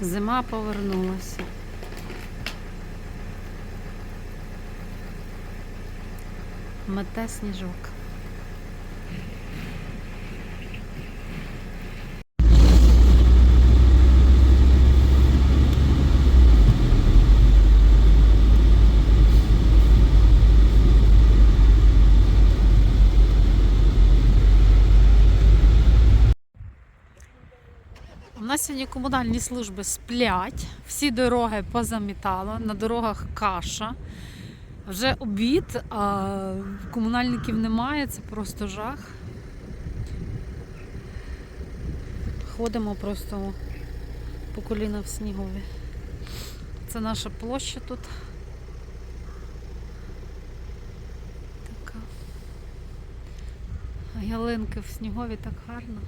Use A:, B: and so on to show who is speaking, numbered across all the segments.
A: Зима повернулася. Мете сніжок. У нас сьогодні комунальні служби сплять, всі дороги позамітало, на дорогах каша. Вже обід, а комунальників немає, це просто жах. Ходимо просто по коліна в снігові. Це наша площа тут. Ялинки в снігові так гарно.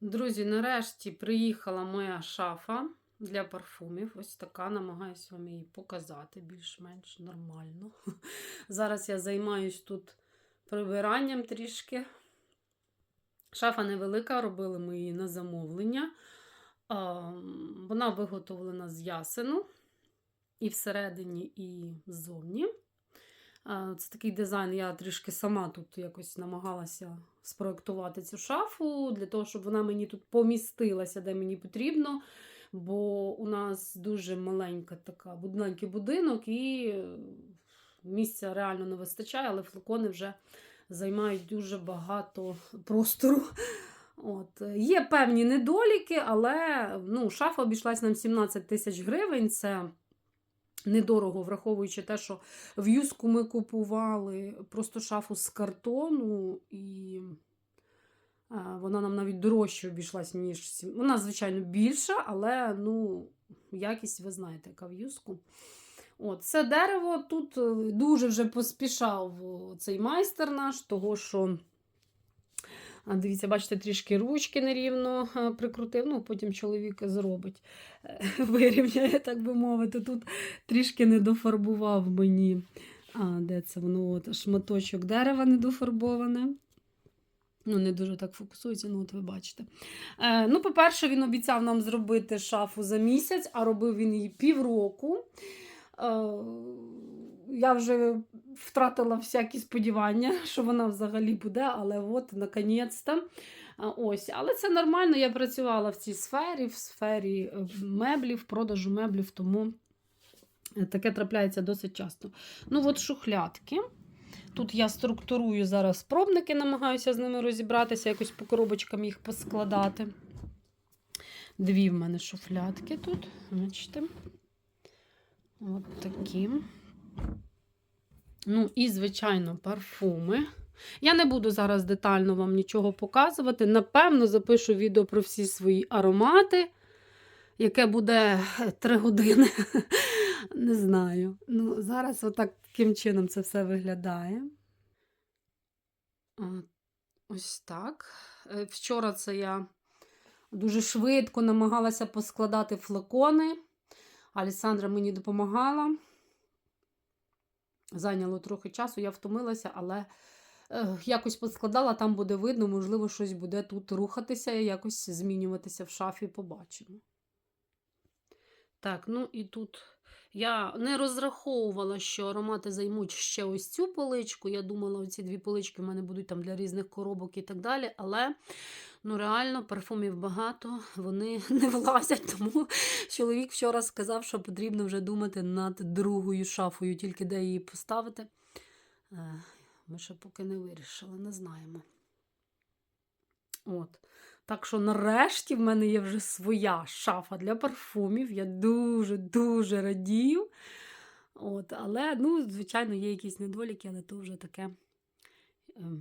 A: Друзі, нарешті приїхала моя шафа для парфумів. Ось така, намагаюся вам її показати більш-менш нормально. Зараз я займаюсь тут прибиранням трішки. Шафа невелика, робили ми її на замовлення. Вона виготовлена з ясену і всередині, і ззовні. Це такий дизайн, я трішки сама тут якось намагалася спроектувати цю шафу для того, щоб вона мені тут помістилася, де мені потрібно. Бо у нас дуже маленька така маленький будинок, і місця реально не вистачає, але флакони вже займають дуже багато простору. От. Є певні недоліки, але ну, шафа обійшлась нам 17 тисяч гривень. Це недорого, враховуючи те, що в юску ми купували просто шафу з картону, і е, вона нам навіть дорожче обійшлась, ніж. Вона, звичайно, більша, але ну, якість, ви знаєте, яка в юску. От, це дерево тут е, дуже вже поспішав цей майстер наш, того що. Дивіться, бачите, трішки ручки нерівно е, прикрутив, ну потім чоловік зробить, е, вирівняє, так би мовити. Тут трішки не дофарбував мені. А, де це воно? От, шматочок дерева недофарбоване. Ну, не дуже так фокусується, ну от ви бачите. Е, ну, по-перше, він обіцяв нам зробити шафу за місяць, а робив він її півроку. Е, я вже втратила всякі сподівання, що вона взагалі буде, але от, наконець-то. Ось, але це нормально. Я працювала в цій сфері, в сфері е, меблів, продажу меблів, тому е, таке трапляється досить часто. Ну, от шухлядки. Тут я структурую зараз пробники, намагаюся з ними розібратися, якось по коробочкам їх поскладати. Дві в мене шуфлядки тут. Бачите? От такі. Ну, і, звичайно, парфуми. Я не буду зараз детально вам нічого показувати. Напевно, запишу відео про всі свої аромати, яке буде 3 години. Не знаю. Ну, зараз отак таким чином це все виглядає. Ось так. Е, Вчора це я дуже швидко намагалася поскладати флакони. Алісандра мені допомагала. Зайняло трохи часу, я втомилася, але е, якось поскладала, там буде видно, можливо, щось буде тут рухатися і якось змінюватися в шафі, побачимо. Так, ну і тут я не розраховувала, що аромати займуть ще ось цю поличку. Я думала, оці дві полички в мене будуть там для різних коробок і так далі. Але ну реально парфумів багато, вони не влазять. Тому чоловік вчора сказав, що потрібно вже думати над другою шафою, тільки де її поставити. Е, Ми ще поки не вирішили, не знаємо. От. Так що нарешті в мене є вже своя шафа для парфумів. Я дуже-дуже радію. От, але, ну, звичайно, є якісь недоліки, але то вже таке е,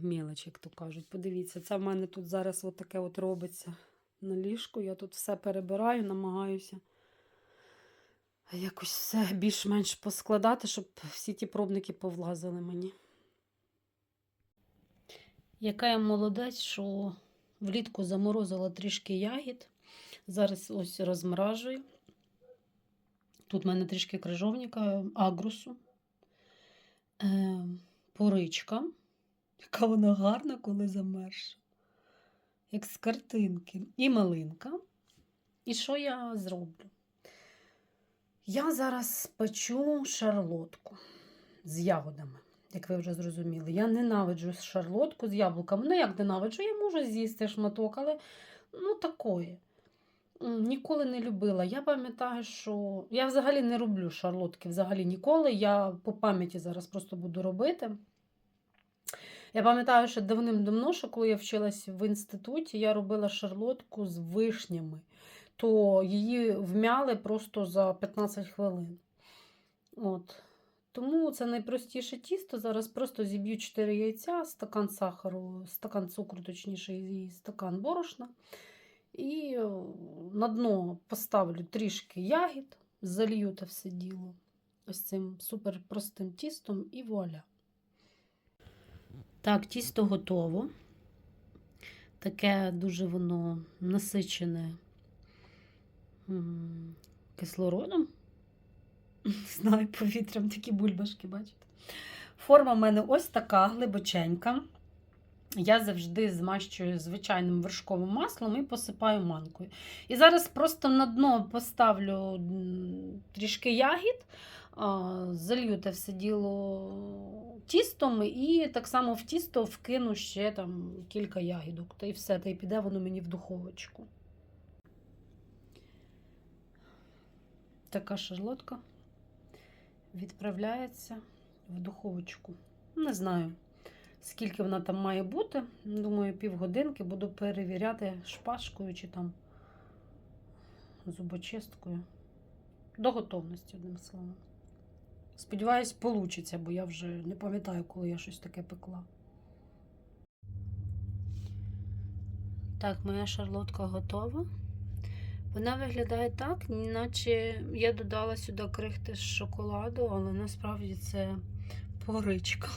A: мелоч, як то кажуть. Подивіться, це в мене тут зараз таке от робиться на ліжку. Я тут все перебираю, намагаюся якось все більш-менш поскладати, щоб всі ті пробники повлазили мені. Яка я молодець, що влітку заморозила трішки ягід. Зараз ось розмражую. Тут в мене трішки крижовника, агрусу, е, поричка, яка вона гарна, коли замерша, як з картинки, і малинка. І що я зроблю? Я зараз печу шарлотку з ягодами, як ви вже зрозуміли. Я ненавиджу шарлотку з яблуками. Ну, як ненавиджу, я можу з'їсти шматок, але ну такої. Ніколи не любила. Я пам'ятаю, що я взагалі не роблю шарлотки взагалі ніколи. Я по пам'яті зараз просто буду робити. Я пам'ятаю, що давним-давно, що коли я вчилась в інституті, я робила шарлотку з вишнями, то її вмяли просто за 15 хвилин. От. Тому це найпростіше тісто. Зараз просто зіб'ю 4 яйця, стакан сахару, стакан цукру, точніше, і стакан борошна. І на дно поставлю трішки ягід, залью те все діло ось цим супер простим тістом і вуаля. Так, тісто готово. Таке дуже воно насичене кислородом. Знаю, повітрям такі бульбашки, бачите? Форма в мене ось така глибоченька. Я завжди змащую звичайним вершковим маслом і посипаю манкою. І зараз просто на дно поставлю трішки ягід, залью те все діло тістом, і так само в тісто вкину ще там кілька ягідок. Та й все, та й піде воно мені в духовочку. Така шарлотка відправляється в духовочку. Не знаю, скільки вона там має бути. Думаю, півгодинки буду перевіряти шпажкою чи там зубочисткою. До готовності, одним словом. Сподіваюсь, получиться, бо я вже не пам'ятаю, коли я щось таке пекла. Так, моя шарлотка готова. Вона виглядає так, наче я додала сюди крихти з шоколаду, але насправді це поричка.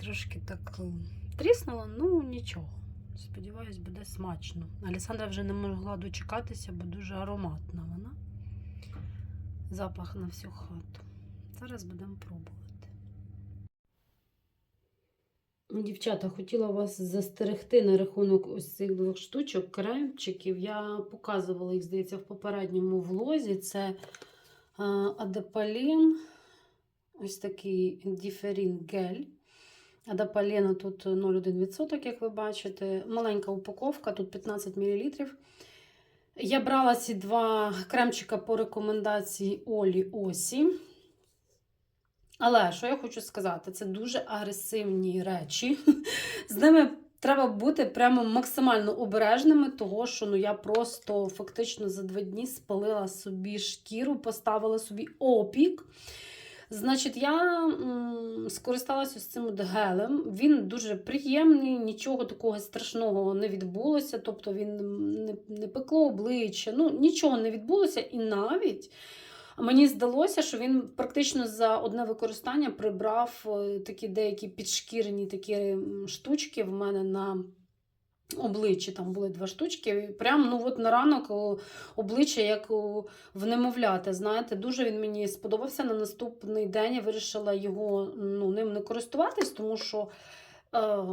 A: Трошки так е, тріснула, ну нічого. Сподіваюсь, буде смачно. Алісандра вже не могла дочекатися, бо дуже ароматна вона. Запах на всю хату. Зараз будемо пробувати. Дівчата, хотіла вас застерегти на рахунок ось цих двох штучок, кремчиків. Я показувала їх, здається, в попередньому влозі. Це адепалін, ось такий діферін гель. Адапалена тут 0,1%, як ви бачите. Маленька упаковка, тут 15 мл. Я брала ці два кремчика по рекомендації Олі Осі. Але що я хочу сказати, це дуже агресивні речі. З ними треба бути прямо максимально обережними, того що ну, я просто фактично за два дні спалила собі шкіру, поставила собі опік. Значить, я м, скористалася з цим гелем. Він дуже приємний, нічого такого страшного не відбулося. Тобто він не, не пекло обличчя, ну нічого не відбулося. І навіть мені здалося, що він практично за одне використання прибрав е, такі деякі підшкірні такі штучки в мене на обличчі. Там були два штучки. Прямо ну, от на ранок обличчя як в немовляти. Знаєте, дуже він мені сподобався. На наступний день я вирішила його ну, ним не користуватись, тому що. Е,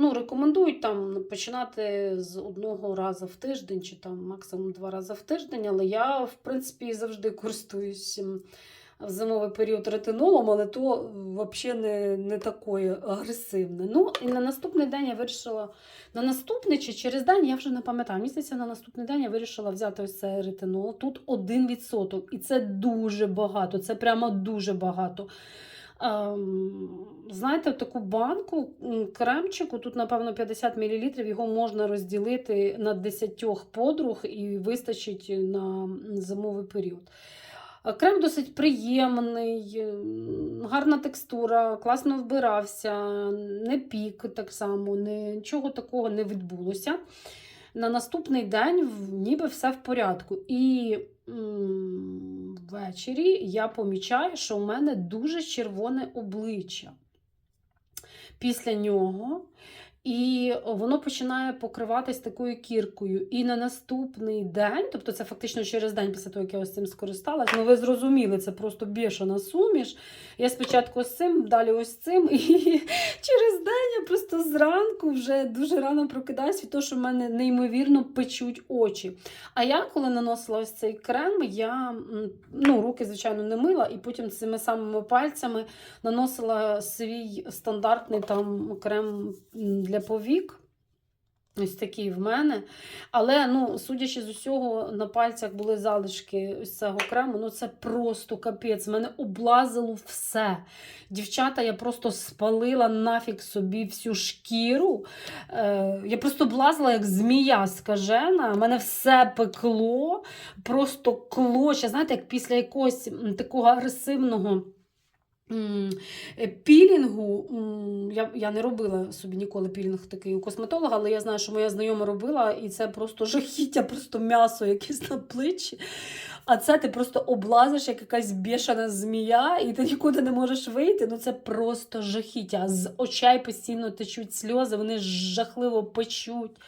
A: Ну, рекомендують там починати з одного разу в тиждень, чи там максимум два рази в тиждень. Але я, в принципі, завжди користуюсь в зимовий період ретинолом, але то взагалі не, не такое агресивне. Ну, і на наступний день я вирішила. На наступний чи через день, я вже не пам'ятаю. Здається, на наступний день я вирішила взяти ось цей ретинол. Тут 1%. І це дуже багато. Це прямо дуже багато. Знаєте, таку банку кремчику, тут, напевно, 50 мл, його можна розділити на 10 подруг і вистачить на зимовий період. Крем досить приємний, гарна текстура, класно вбирався, не пік так само, нічого такого не відбулося. На наступний день ніби все в порядку. І ввечері я помічаю, що в мене дуже червоне обличчя після нього. І воно починає покриватись такою кіркою. І на наступний день, тобто це фактично через день після того, як я ось цим скористалась, ну ви зрозуміли, це просто бішана суміш. Я спочатку з цим, далі ось цим. І через день я просто зранку вже дуже рано прокидаюсь від того, що в мене неймовірно печуть очі. А я, коли наносила ось цей крем, я ну, руки, звичайно, не мила, і потім цими самими пальцями наносила свій стандартний там крем м, для повік. Ось такий в мене. Але, ну, судячи з усього, на пальцях були залишки ось цього крему. Ну, це просто капець. Мене облазило все. Дівчата, я просто спалила нафіг собі всю шкіру. Е, я просто облазила, як змія скажена. Мене все пекло, просто клоча. Знаєте, як після якогось такого агресивного. Е, Пілінгу я, я не робила собі ніколи пілінг такий у косметолога, але я знаю, що моя знайома робила, і це просто жахіття, просто м'ясо якесь на плечі. А це ти просто облазиш, як якась бішана змія, і ти нікуди не можеш вийти. Ну це просто жахіття. З очей постійно течуть сльози, вони жахливо печуть.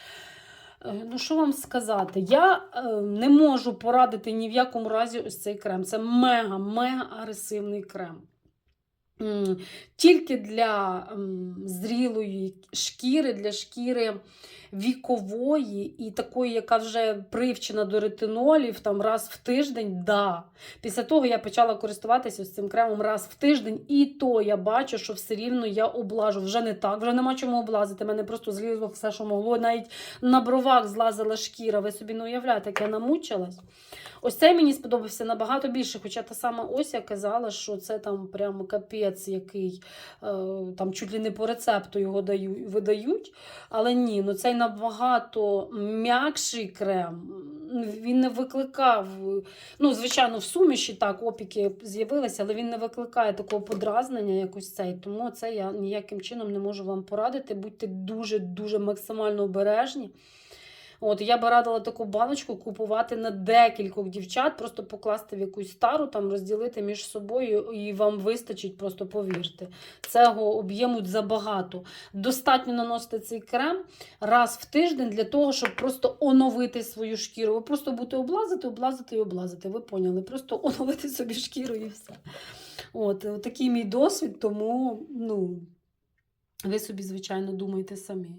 A: Е, Ну, що вам сказати? Я е, не можу порадити ні в якому разі ось цей крем. Це мега-мега агресивний крем. Тільки для зрілої шкіри, для шкіри вікової і такої, яка вже привчена до ретинолів там раз в тиждень, да. Після того я почала користуватися ось цим кремом раз в тиждень, і то я бачу, що все рівно я облажу. Вже не так, вже нема чому облазити. Мене просто злізло все, що могло. Навіть на бровах злазила шкіра. Ви собі не уявляєте, як я намучилась. Ось цей мені сподобався набагато більше. Хоча та сама Ося казала, що це там прямо капець, який е, там чуть ли не по рецепту його даю, видають. Але ні, ну цей набагато м'якший крем. Він не викликав. Ну, звичайно, в суміші так опіки з'явилися, але він не викликає такого подразнення, якось цей. Тому це я ніяким чином не можу вам порадити. Будьте дуже-дуже максимально обережні. От, я би радила таку баночку купувати на декількох дівчат, просто покласти в якусь стару, там розділити між собою, і вам вистачить, просто повірте. Цього об'єму забагато. Достатньо наносити цей крем раз в тиждень для того, щоб просто оновити свою шкіру. Ви просто будете облазити, облазити і облазити. Ви поняли? Просто оновити собі шкіру і все. От, от такий мій досвід, тому ну, ви собі, звичайно, думайте самі.